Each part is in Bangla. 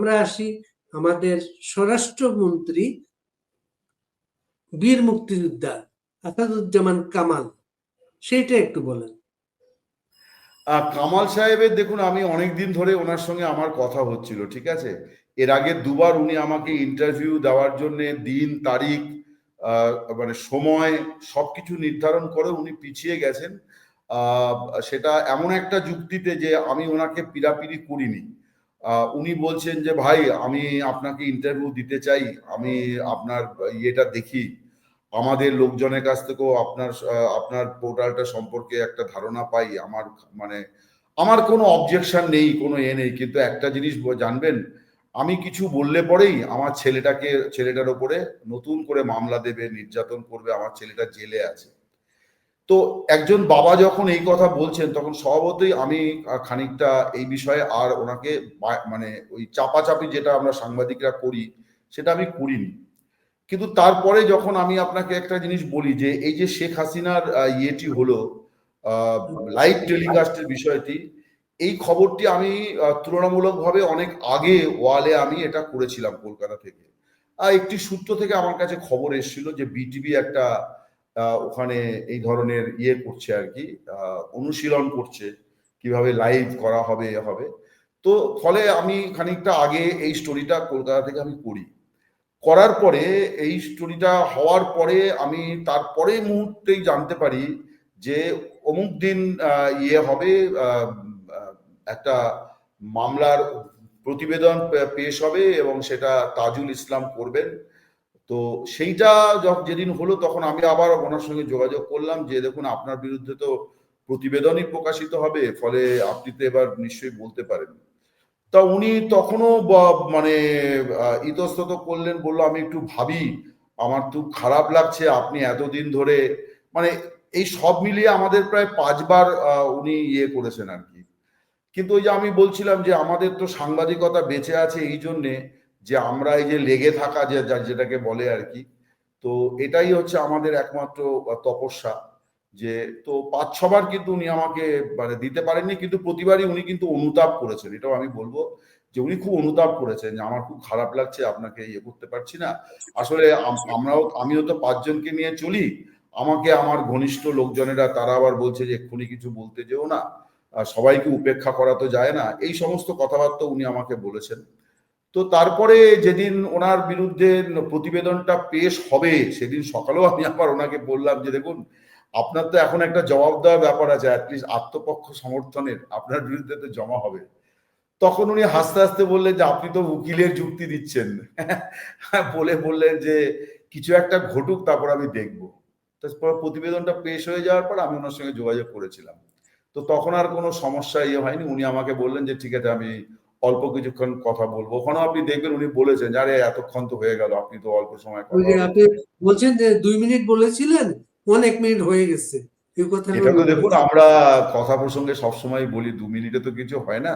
আমরা আসি আমাদের স্বরাষ্ট্রমন্ত্রী বীর মুক্তিযোদ্ধা আসাদুজ্জামান কামাল। সেইটা একটু বলেন। কামাল সাহেবের দেখুন, আমি অনেক দিন ধরে ওনার সঙ্গে আমার কথা হচ্ছিল, ঠিক আছে? এর আগে দুবার উনি আমাকে ইন্টারভিউ দেওয়ার জন্য দিন, তারিখ মানে সময় সবকিছু নির্ধারণ করে উনি পিছিয়ে গেছেন। সেটা এমন একটা যুক্তিতে যে আমি ওনাকে পিরাপিরি করিনি। উনি বলছেন যে, ভাই, আমি আপনাকে ইন্টারভিউ দিতে চাই। আমি আপনার ইয়েটা দেখি। আমাদের লোকজনের কাছ থেকেও আপনার আপনার পোর্টালটা সম্পর্কে একটা ধারণা পাই। আমার মানে আমার কোনো অবজেকশন নেই, কোনো এ নেই। কিন্তু একটা জিনিস জানবেন, আমি কিছু বললে পরেই আমার ছেলেটাকে, ছেলেটার ওপরে নতুন করে মামলা দেবে, নির্যাতন করবে, আমার ছেলেটা জেলে আছে। তো একজন বাবা যখন এই কথা বলছেন, তখন স্বভাবতই আমি খানিকটা এই বিষয়ে আর ওনাকে মানে ওই চাপাচাপি যেটা আমরা সাংবাদিকরা করি, সেটা আমি করিনি। কিন্তু তারপরে যখন আমি আপনাকে একটা জিনিস বলি যে, এই যে শেখ হাসিনার ইয়েটি হলো লাইভ টেলিকাস্টের বিষয়টি, এই খবরটি আমি তুলনামূলকভাবে অনেক আগে ওয়ালে আমি এটা করেছিলাম কলকাতা থেকে। আর একটি সূত্র থেকে আমার কাছে খবর এসেছিল যে, বিটিভি একটা ওখানে এই ধরনের ইয়ে করছে আর কি অনুশীলন করছে কীভাবে লাইভ করা হবে হবে। তো ফলে আমি খানিকটা আগে এই স্টোরিটা কলকাতা থেকে আমি করি। করার পরে এই স্টোরিটা হওয়ার পরে আমি তারপরে মুহূর্তেই জানতে পারি যে অমুক দিন ইয়ে হবে একটা মামলার প্রতিবেদন পেশ হবে এবং সেটা তাজুল ইসলাম করবেন। তো সেইটা যেদিন হলো তখন আমি আবার ওনার সঙ্গে যোগাযোগ করলাম যে, দেখুন, আপনার বিরুদ্ধে তো প্রতিবেদনই প্রকাশিত হবে, ফলে আপনি তো এবার নিশ্চয়ই বলতে পারেন। তা উনি তখনও মানে ইতস্তত করলেন, বলল, আমি একটু ভাবি, আমার খুব খারাপ লাগছে, আপনি এতদিন ধরে মানে এই সব মিলিয়ে আমাদের প্রায় পাঁচবার উনি ইয়ে করেছেন আর কি। কিন্তু ওই যে আমি বলছিলাম যে, আমাদের তো সাংবাদিকতা বেঁচে আছে এই জন্যে যে আমরা এই যে লেগে থাকা যে যেটাকে বলে আর কি, তো এটাই হচ্ছে আমাদের একমাত্র তপস্যা। যে তো পাঁচ ছবার কিন্তু উনি আমাকে মানে দিতে পারেননি, কিন্তু প্রতিবারই উনি কিন্তু অনুতাপ করেছেন। এটাও আমি বলব যে উনি খুব অনুতাপ করেছেন যে আমার খুব খারাপ লাগছে, আপনাকে ইয়ে করতে পারছি না। আসলে আমরাও, আমিও তো পাঁচজনকে নিয়ে চলি। আমাকে আমার ঘনিষ্ঠ লোকজনেরা, তারা আবার বলছে যে এক্ষুনি কিছু বলতে যেও না। সবাইকে উপেক্ষা করা তো যায় না। এই সমস্ত কথাবার্তা উনি আমাকে বলেছেন। তো তারপরে যেদিন ওনার বিরুদ্ধে প্রতিবেদনটা পেশ হবে, সেদিন সকালেও আমি আবার ওনাকে বললাম যে, দেখুন, আপনার তো এখন একটা জবাব দেওয়ার ব্যাপার আছে অ্যাটলিস্ট আত্মপক্ষ সমর্থনের আপনার বিরুদ্ধে তো জমা হবে। তখন উনি হাসতে হাসতে বললেন যে, আপনি তো উকিলের যুক্তি দিচ্ছেন। বলে বললেন যে, কিছু একটা ঘটুক, তারপর আমি দেখব। তারপর প্রতিবেদনটা পেশ হয়ে যাওয়ার পর আমি ওনার সঙ্গে যোগাযোগ করেছিলাম। তো তখন আর কোনো সমস্যা ইয়ে হয়নি। উনি আমাকে বললেন যে, ঠিক আছে, আমি অল্প কিছুক্ষণ কথা বলব। ওখানেও আপনি দেখবেন উনি বলেছেন আরে এতক্ষণ তো হয়ে গেল আপনি তো অল্প সময়। আপনি বলছেন যে দুই মিনিট বলেছিলেন অনেক মিনিট হয়ে গেছে। এটা তো দেখুন আমরা কথা প্রসঙ্গে সবসময় বলি দু মিনিটে তো কিছু হয় না।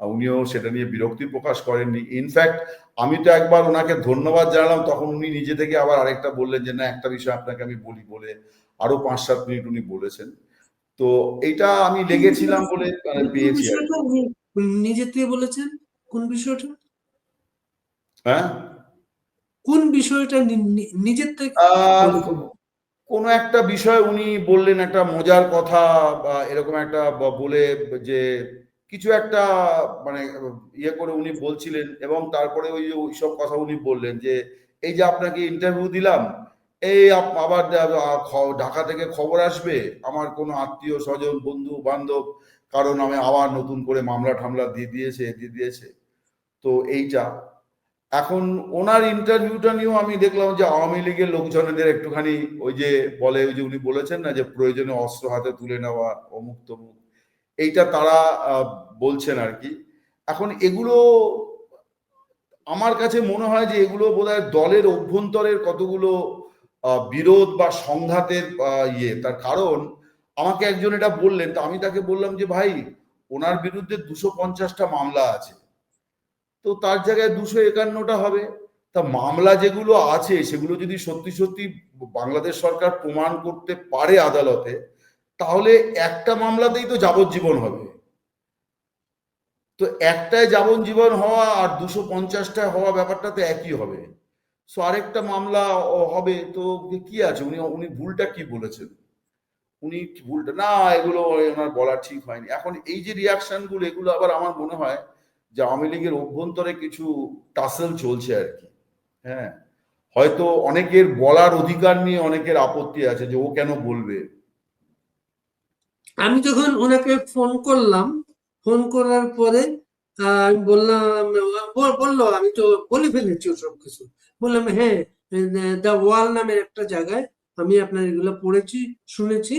উনিও সেটা নিয়ে বিরক্তি প্রকাশ করেননি। ইনফ্যাক্ট আমি তো একবার ওনাকে ধন্যবাদ জানালাম তখন উনি নিজে থেকে আবার আরেকটা বললেন যে না একটা বিষয় আপনাকে আমি বলি বলে আরও পাঁচ সাত মিনিট উনি বলেছেন। তো এইটা আমি লেগেছিলাম বলে পেয়েছি আর কি। বিষয়টা উনি নিজে থেকে বলেছেন কোন বিষয়টা হ্যাঁ কোন বিষয়টা নিজের থেকে? কোনো একটা বিষয় উনি বললেন একটা মজার কথা বা এরকম একটা বলে যে কিছু একটা মানে ইয়ে করে উনি বলছিলেন এবং তারপরে ওই যে ওইসব কথা উনি বললেন যে এই যে আপনাকে ইন্টারভিউ দিলাম এই আবার ঢাকা থেকে খবর আসবে আমার কোনো আত্মীয় স্বজন বন্ধু বান্ধব কারণ আমি আবার নতুন করে মামলা ঠামলা দিয়ে দিয়েছে দিয়ে দিয়েছে। তো এইটা। এখন ওনার ইন্টারভিউটা নিয়েও আমি দেখলাম যে আওয়ামী লীগের লোকজনেদের একটুখানি ওই যে বলে, ওই যে উনি বলেছেন না যে প্রয়োজনে অস্ত্র হাতে তুলে নেওয়া, অমুক তমুক। এইটা তারা বলছেন আর কি। এখন এগুলো, আমার কাছে মনে হয় যে এগুলো বোধহয় দলের অভ্যন্তরের কতগুলো বিরোধ বা সংঘাতের ইয়ে। তার কারণ আমাকে একজন এটা বললেন, তো আমি তাকে বললাম যে, ভাই, ওনার বিরুদ্ধে দুশো পঞ্চাশটা মামলা আছে। তো তার জায়গায় দুশো একান্নটা হবে। তা মামলা যেগুলো আছে, সেগুলো যদি সত্যি সত্যি বাংলাদেশ সরকার প্রমাণ করতে পারে আদালতে, তাহলে একটা মামলাতেই তো যাবজ্জীবন হবে। তো একটায় যাবজ্জীবন হওয়া আর দুশো পঞ্চাশটায় হওয়া ব্যাপারটা তো একই হবে। সো আরেকটা মামলা হবে, তো কি আছে? উনি উনি ভুলটা কি বলেছেন? উনি ভুলটা, না, এগুলো ওনার বলা ঠিক হয়নি। এখন এই যে রিয়াকশনগুলো, এগুলো আবার আমার মনে হয় যে আওয়ামী লীগের অভ্যন্তরে কিছু টাসেল চলছে আর কি। হ্যাঁ হয়তো অনেকের বলার অধিকার নিয়ে অনেকের আপত্তি আছে যে ও কেন বলবে। আমি যখন ওনাকে ফোন করলাম ফোন করার পরে আমি বললাম, বল- বলল, আমি তো বলে ফেলেছি সব কিছু। বললাম হ্যাঁ দ্য ওয়াল নামের একটা জায়গায় আমি আপনার এগুলো পড়েছি, শুনেছি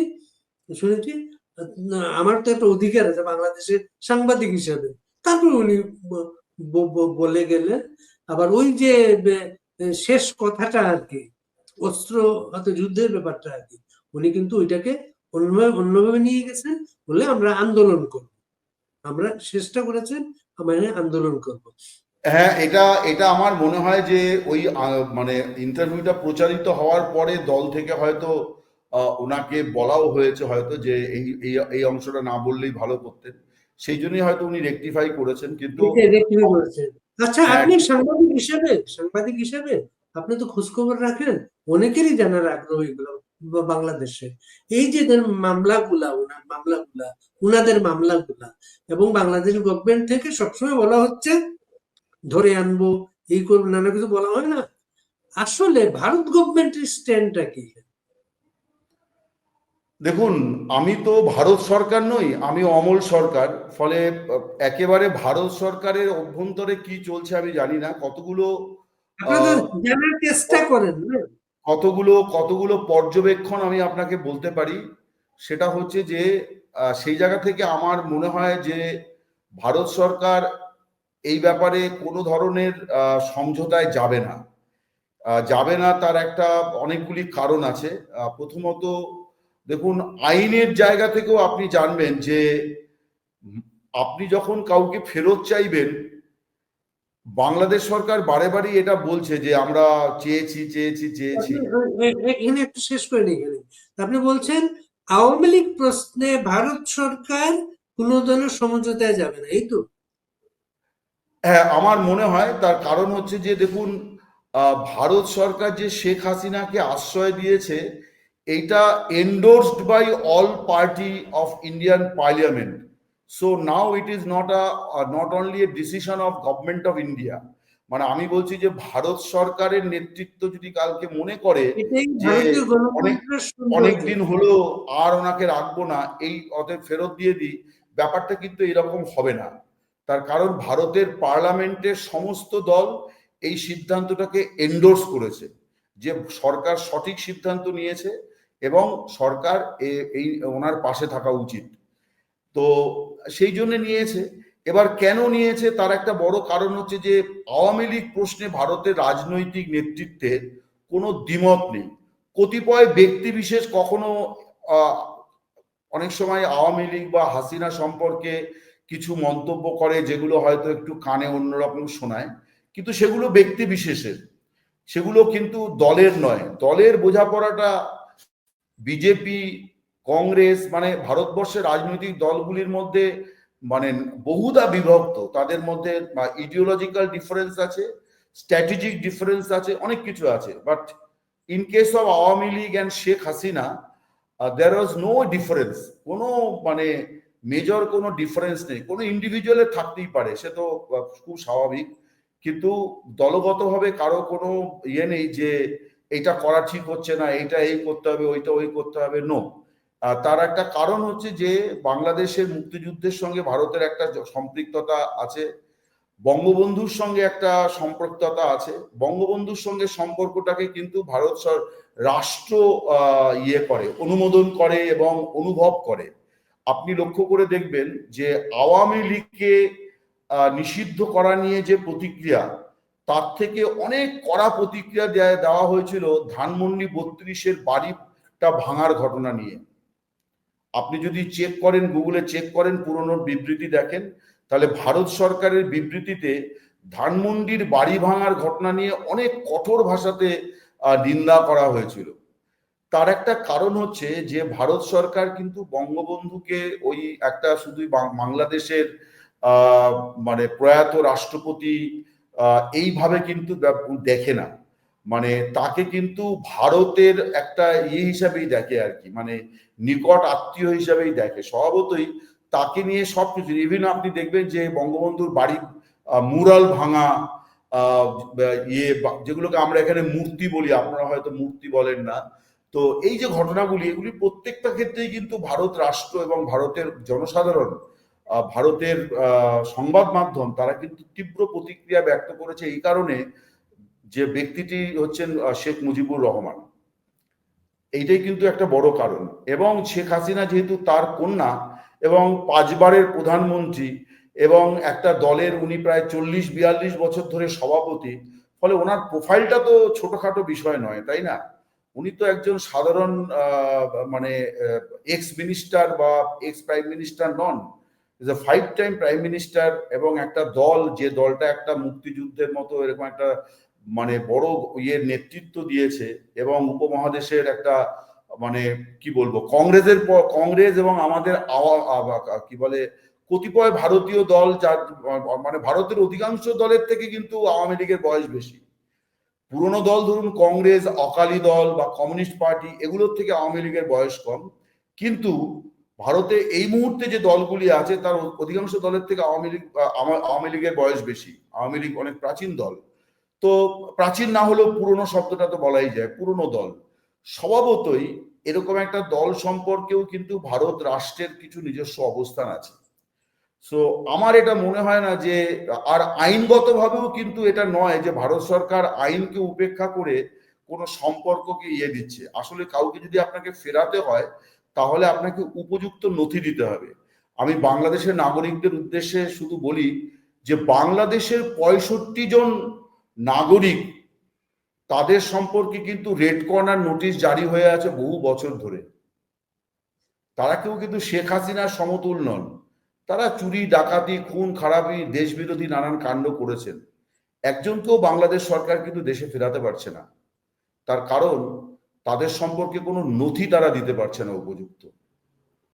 শুনেছি। আমার তো একটা অধিকার আছে বাংলাদেশের সাংবাদিক হিসাবে। তারপর উনি বলে গেলেন। আবার ওই যে শেষ কথাটা আর কি, অস্ত্র হয়তো যুদ্ধের ব্যাপারটা আর কি, উনি কিন্তু ওইটাকে অন্যভাবে অন্যভাবে নিয়ে গেছেন বলে আমরা আন্দোলন করব। আমরা চেষ্টা করেছেন, আমরা আন্দোলন করব। হ্যাঁ এটা এটা আমার মনে হয় যে ওই মানে ইন্টারভিউটা প্রচারিত হওয়ার পরে দল থেকে হয়তো ওনাকে বলাও হয়েছে হয়তো যে এই এই অংশটা না বললেই ভালো করতেন সেই জন্যই হয়তো উনি রেকটিফাই করেছেন কিন্তু। আচ্ছা হ্যাঁ। আপনি সাংবাদিক হিসেবে সাংবাদিক হিসেবে আপনি তো খোঁজ খবর রাখেন অনেকেরই জানার আগ্রহ এগুলো বাংলাদেশে এই যে মামলাগুলা ওনার মামলাগুলা উনাদের মামলাগুলা এবং বাংলাদেশ গভর্নমেন্ট থেকে সবসময় বলা হচ্ছে ধরে আনব এই করব নানা কিছু বলা হয় না। আসলে ভারত গভর্নমেন্টের স্ট্যান্ডটা কি? দেখুন আমি তো ভারত সরকার নই আমি অমল সরকার। ফলে একেবারে ভারত সরকারের অভ্যন্তরে কি চলছে আমি জানি না। কতগুলো জানার চেষ্টা করেন কতগুলো কতগুলো পর্যবেক্ষণ আমি আপনাকে বলতে পারি। সেটা হচ্ছে যে সেই জায়গা থেকে আমার মনে হয় যে ভারত সরকার এই ব্যাপারে কোনো ধরনের সমঝোতায় যাবে না। যাবে না তার একটা অনেকগুলি কারণ আছে। প্রথমত, দেখুন, আইনের জায়গা থেকেও আপনি জানবেন যে আপনি যখন কাউকে ফেরত চাইবেন, বাংলাদেশ সরকার বারে বারে এটা বলছে যে, আমরা চেয়েছি চেয়েছি চেয়েছি। এখানে একটু শেষ করে এখানে। আপনি বলছেন, আওয়ামী লীগ প্রশ্নে ভারত সরকার কোন ধরনের সমঝোতায় যাবে না, এই তো? হ্যাঁ আমার মনে হয় তার কারণ হচ্ছে যে দেখুন ভারত সরকার যে শেখ হাসিনাকে আশ্রয় দিয়েছে এইটা endorsed by all party of Indian parliament so now it is not a not only a decision of government of India মানে আমি বলছি যে ভারত সরকারের নেতৃত্ব যদি কালকে মনে করে এটাই যে ভারতীয় অনেক দিন হলো আর ওনাকে রাখব না এই অতএব ফেরত দিয়ে দিই ব্যাপারটা কিন্তু এরকম হবে না। তার কারণ ভারতের পার্লামেন্টের সমস্ত দল এই সিদ্ধান্তটাকে এন্ডোর্স করেছে, যে সরকার সঠিক সিদ্ধান্ত নিয়েছে এবং সরকার এই ওনার পাশে থাকা উচিত। তো সেই জন্য নিয়েছে। এবার কেন নিয়েছে? তার একটা বড় কারণ হচ্ছে যে আওয়ামী লীগ প্রশ্নে ভারতের রাজনৈতিক নেতৃত্বে কোনো দ্বিমত নেই। কতিপয় ব্যক্তি বিশেষ কখনো অনেক সময় আওয়ামী লীগ বা হাসিনা সম্পর্কে কিছু মন্তব্য করে যেগুলো হয়তো একটু কানে অন্যরকম শোনায়, কিন্তু সেগুলো ব্যক্তি বিশেষের। সেগুলো কিন্তু দলের নয়। দলের বোঝাপড়াটা বিজেপি, কংগ্রেস মানে ভারতবর্ষের রাজনৈতিক দলগুলির মধ্যে মানে বহুদা বিভক্ত। তাদের মধ্যে বা ইডিওলজিক্যাল ডিফারেন্স আছে স্ট্র্যাটেজিক ডিফারেন্স আছে, অনেক কিছু আছে। But in case of Awami League and Sheikh Hasina there was no difference কোনো মানে মেজর কোনো ডিফারেন্স নেই। কোনো ইন্ডিভিজুয়ালের থাকতেই পারে, সে তো খুব স্বাভাবিক। কিন্তু দলগতভাবে কারও কোনো ইয়ে নেই যে এটা করা ঠিক হচ্ছে না, এইটা এই করতে হবে, ওইটা ওই করতে হবে। নো তার একটা কারণ হচ্ছে যে বাংলাদেশের মুক্তিযুদ্ধের সঙ্গে ভারতের একটা সম্পৃক্ততা আছে, বঙ্গবন্ধুর সঙ্গে একটা সম্পৃক্ততা আছে। বঙ্গবন্ধুর সঙ্গে সম্পর্কটাকে কিন্তু ভারত রাষ্ট্র ইয়ে করে, অনুমোদন করে এবং অনুভব করে। আপনি লক্ষ্য করে দেখবেন যে আওয়ামী লীগকে নিষিদ্ধ করা নিয়ে যে প্রতিক্রিয়া, তার থেকে অনেক কড়া প্রতিক্রিয়া দেওয়া হয়েছিল ধানমন্ডি বত্রিশের বাড়িটা ভাঙার ঘটনা নিয়ে। আপনি যদি চেক করেন গুগলে চেক করেন, পুরনো বিবৃতি দেখেন, তাহলে ভারত সরকারের বিবৃতিতে ধানমন্ডির বাড়ি ভাঙার ঘটনা নিয়ে অনেক কঠোর ভাষাতে নিন্দা করা হয়েছিল। তার একটা কারণ হচ্ছে যে ভারত সরকার কিন্তু বঙ্গবন্ধুকে ওই একটা শুধু বাংলাদেশের মানে প্রয়াত রাষ্ট্রপতি এইভাবে কিন্তু দেখে না। মানে তাকে কিন্তু ভারতের একটা ইয়ে হিসাবেই দেখে আর কি। মানে নিকট আত্মীয় হিসাবেই দেখে। স্বভাবতই তাকে নিয়ে সবকিছু ইভিন আপনি দেখবেন যে বঙ্গবন্ধুর বাড়ি মুরাল ভাঙা ইয়ে যেগুলোকে আমরা এখানে মূর্তি বলি, আপনারা হয়তো মূর্তি বলেন না। তো এই যে ঘটনাগুলি, এগুলি প্রত্যেকটা ক্ষেত্রেই কিন্তু ভারত রাষ্ট্র এবং ভারতের জনসাধারণ ভারতের সংবাদ মাধ্যম, তারা কিন্তু তীব্র প্রতিক্রিয়া ব্যক্ত করেছে এই কারণে যে ব্যক্তিটি হচ্ছেন শেখ মুজিবুর রহমান। এইটাই কিন্তু একটা বড় কারণ। এবং শেখ হাসিনা যেহেতু তার কন্যা এবং পাঁচবারের প্রধানমন্ত্রী এবং একটা দলের উনি প্রায় চল্লিশ, বিয়াল্লিশ বছর ধরে সভাপতি, ফলে ওনার প্রোফাইলটা তো ছোটখাটো বিষয় নয়, তাই না? উনি তো একজন সাধারণ মানে এক্স মিনিস্টার বা ex prime minister non. Is a five time prime minister এবং একটা দল, যে দলটা একটা মুক্তিযুদ্ধের মতো এরকম একটা মানে বড় ইয়ের নেতৃত্ব দিয়েছে এবং উপমহাদেশের একটা মানে কি বলব, কংগ্রেসের কংগ্রেস এবং আমাদের কি বলে, কতিপয় ভারতীয় দল যার মানে ভারতের অধিকাংশ দলের থেকে কিন্তু আওয়ামী লীগের বয়স বেশি। পুরনো দল ধরুন কংগ্রেস, অকালি দল বা কমিউনিস্ট পার্টি, এগুলোর থেকে আওয়ামী লীগের বয়স কম। কিন্তু ভারতে এই মুহূর্তে যে দলগুলি আছে, তার অধিকাংশ দলের থেকে আওয়ামী লীগ, আওয়ামী লীগের বয়স বেশি। আওয়ামী লীগ অনেক প্রাচীন দল। তো প্রাচীন না হলেও পুরনো শব্দটা তো বলাই যায়, পুরনো দল। স্বভাবতই এরকম একটা দল সম্পর্কেও কিন্তু ভারত রাষ্ট্রের কিছু নিজস্ব অবস্থান আছে। সো আমার এটা মনে হয় না যে, আর আইনগতভাবেও কিন্তু এটা নয় যে ভারত সরকার আইনকে উপেক্ষা করে কোনো সম্পর্ককে ইয়ে দিচ্ছে। আসলে কাউকে যদি আপনাকে ফেরাতে হয়, তাহলে আপনাকে উপযুক্ত নথি দিতে হবে। আমি বাংলাদেশের নাগরিকদের উদ্দেশ্যে শুধু বলি যে, বাংলাদেশের পঁয়ষট্টি জন নাগরিক, তাদের সম্পর্কে কিন্তু রেড কর্নার নোটিশ জারি হয়ে আছে বহু বছর ধরে। তারা কেউ কিন্তু শেখ হাসিনার সমতুল নন। তারা চুরি, ডাকাতি, খুন, খারাপি, দেশবিরোধী নানান কাণ্ড করেছেন। একজনকেও বাংলাদেশ সরকার কিন্তু দেশে ফেরাতে পারছে না। তার কারণ, তাদের সম্পর্কে কোনো নথি তারা দিতে পারছে না উপযুক্ত।